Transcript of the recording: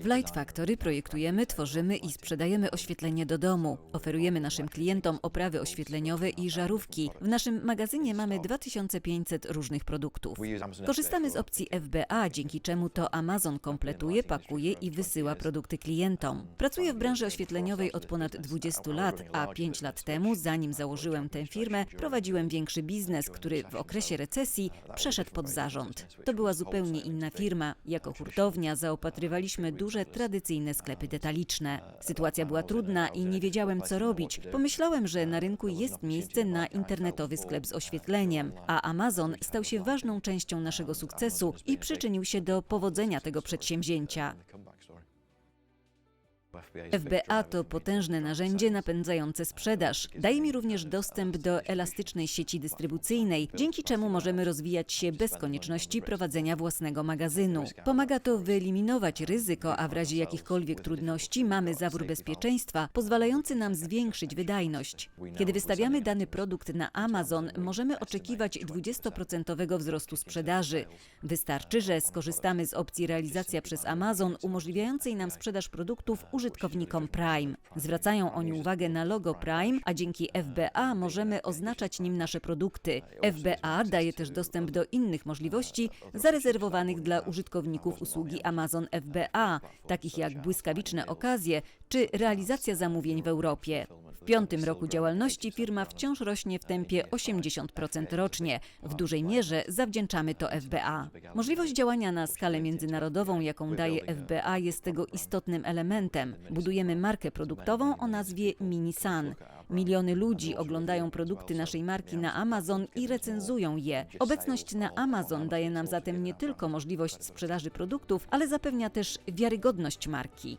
W Light Factory projektujemy, tworzymy i sprzedajemy oświetlenie do domu. Oferujemy naszym klientom oprawy oświetleniowe i żarówki. W naszym magazynie mamy 2500 różnych produktów. Korzystamy z opcji FBA, dzięki czemu to Amazon kompletuje, pakuje i wysyła produkty klientom. Pracuję w branży oświetleniowej od ponad 20 lat, a 5 lat temu, zanim założyłem tę firmę, prowadziłem większy biznes, który w okresie recesji przeszedł pod zarząd. To była zupełnie inna firma. Jako hurtownia zaopatrywaliśmy duże, tradycyjne sklepy detaliczne. Sytuacja była trudna i nie wiedziałem, co robić. Pomyślałem, że na rynku jest miejsce na internetowy sklep z oświetleniem, a Amazon stał się ważną częścią naszego sukcesu i przyczynił się do powodzenia tego przedsięwzięcia. FBA to potężne narzędzie napędzające sprzedaż. Daje mi również dostęp do elastycznej sieci dystrybucyjnej, dzięki czemu możemy rozwijać się bez konieczności prowadzenia własnego magazynu. Pomaga to wyeliminować ryzyko, a w razie jakichkolwiek trudności mamy zawór bezpieczeństwa, pozwalający nam zwiększyć wydajność. Kiedy wystawiamy dany produkt na Amazon, możemy oczekiwać 20% wzrostu sprzedaży. Wystarczy, że skorzystamy z opcji realizacja przez Amazon umożliwiającej nam sprzedaż produktów użytkownikom Prime. Zwracają oni uwagę na logo Prime, a dzięki FBA możemy oznaczać nim nasze produkty. FBA daje też dostęp do innych możliwości zarezerwowanych dla użytkowników usługi Amazon FBA, takich jak błyskawiczne okazje czy realizacja zamówień w Europie. W piątym roku działalności firma wciąż rośnie w tempie 80% rocznie. W dużej mierze zawdzięczamy to FBA. Możliwość działania na skalę międzynarodową, jaką daje FBA, jest tego istotnym elementem. Budujemy markę produktową o nazwie Minisan. Miliony ludzi oglądają produkty naszej marki na Amazon i recenzują je. Obecność na Amazon daje nam zatem nie tylko możliwość sprzedaży produktów, ale zapewnia też wiarygodność marki.